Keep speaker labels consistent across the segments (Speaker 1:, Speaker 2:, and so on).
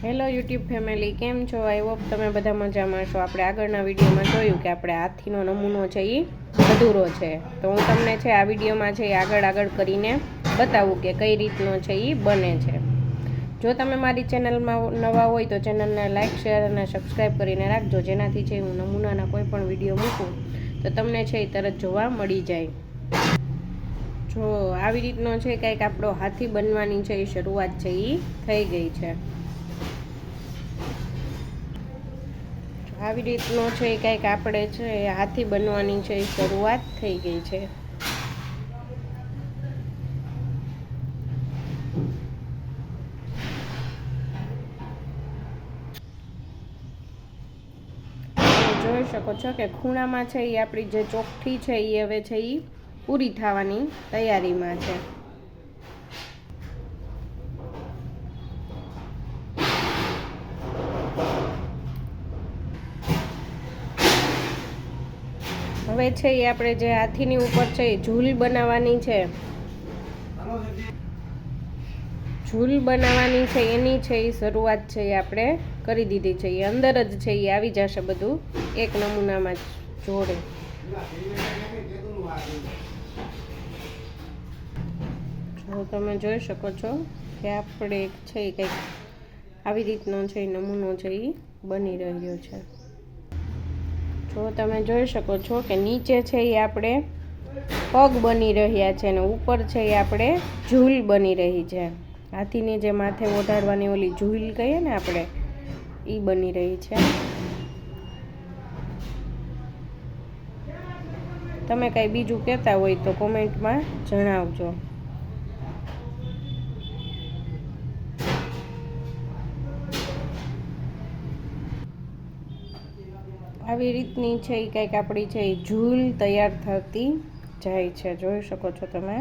Speaker 1: Hello YouTube family, કેમ છો? I hope તમે બધા મજામાં છો. આપણે આગળના વિડીયોમાં જોયું કે આપણે હાથીનો નમૂનો છે એ અધૂરો છે. તો હું તમને છે આ વિડીયોમાં છે એ આગળ આગળ કરીને બતાવું કે કઈ રીતનો છે એ બને છે. જો તમે મારી ચેનલમાં નવા હોય તો ચેનલને લાઇક શેર અને સબસ્ક્રાઈબ કરીને રાખજો. જેનાથી છે હું નમૂનાના કોઈ પણ વીડિયો મૂકું, તો તમને છે એ તરત જોવા મળી જાય. જો આવી રીતનો છે કંઈક આપણો હાથી બનવાની છે એ શરૂઆત છે એ થઈ ગઈ છે. આવી રીતનો છે કંઈક આપણે છે હાથી બનવાની છે એ શરૂઆત થઈ ગઈ છે. જોઈ શકો છો કે ખૂણામાં છે એ આપણી જે ચોખ્ઠી છે એ હવે છે એ પૂરી થવાની તૈયારીમાં છે. હવે છે એ આપણે જે હાથીની ઉપર છે એ ઝૂલ બનાવવાની છે. ઝૂલ બનાવવાની છે, એની છે એ શરૂઆત છે એ આપણે કરી દીધી છે. એ અંદર જ છે એ આવી જશે બધું. એક નમૂનામાં જોડે. જો તમે જોઈ શકો છો કે આપણે છે એ કંઈક આવી રીતનો છે એ નમૂનો છે એ બની રહ્યો છે. જો તમે જોઈ શકો છો કે નીચે છે એ આપણે પગ બની રહ્યા છે અને ઉપર છે એ આપણે ઝૂલ બની રહી છે. હાથીની જે માથે ઓઢાડવાની ઓલી ઝૂલ કહીએ ને આપણે, એ બની રહી છે. તમે કંઈ બીજું કહેતા હોય તો કોમેન્ટમાં જણાવજો. આવી રીતની છે એ કંઈક આપણી છે એ ઝૂલ તૈયાર થતી જાય છે. જોઈ શકો છો તમે.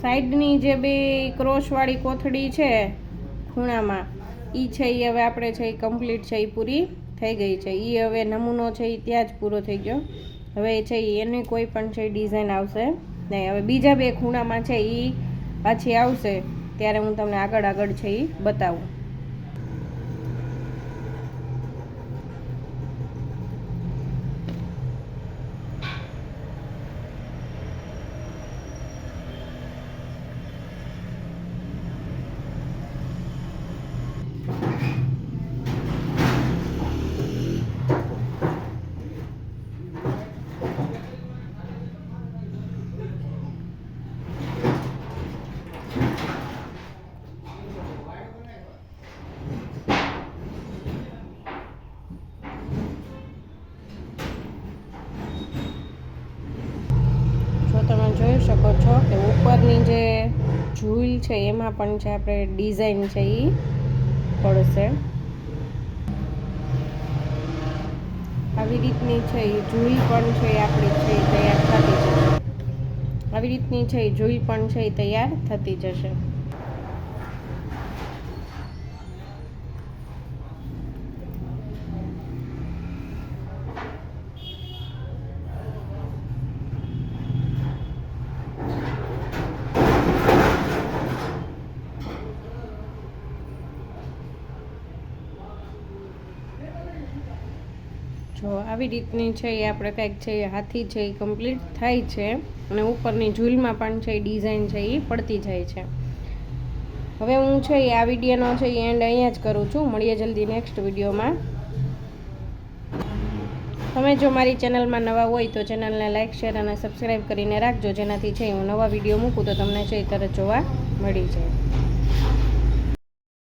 Speaker 1: સાઈડની જે બે ક્રોસવાળી કોથળી છે ખૂણામાં. એ છે એ હવે આપણે છે એ કમ્પ્લીટ છે એ પૂરી થઈ ગઈ છે. એ હવે નમૂનો છે એ ત્યાં જ પૂરો થઈ ગયો. હવે છે એની કોઈ પણ છે ડિઝાઇન આવશે નહીં. હવે બીજા બે ખૂણામાં છે એ પાછી આવશે. ત્યારે હું તમને આગળ આગળ છે એ બતાવું જો તમે જોઈ શકો છો કે ઉપરની જે ઝૂલ છે, એમાં પણ છે આપણે ડિઝાઇન છે એ પડશે. આવી રીતની છે એ ઝૂલ પણ છે એ આપણી છે તૈયાર થતી જશે. આવી રીતની છે એ ઝૂલ પણ છે એ તૈયાર થતી જશે. જો આવી રીતની છે એ આપણે કંઈક છે એ હાથી છે એ કમ્પ્લીટ થાય છે અને ઉપરની ઝૂલમાં પણ છે એ ડિઝાઇન છે એ પડતી જાય છે. હવે હું છે એ આ વિડીયોનો છે એ એન્ડ અહીંયા જ કરું છું. મળીએ જલ્દી નેક્સ્ટ વિડીયોમાં. તમે જો મારી ચેનલમાં નવા હોય તો ચેનલને લાઇક શેર અને સબસ્ક્રાઈબ કરીને રાખજો. જેનાથી છે હું નવા વીડિયો મૂકું તો તમને છે એ તરત જોવા મળી જાય.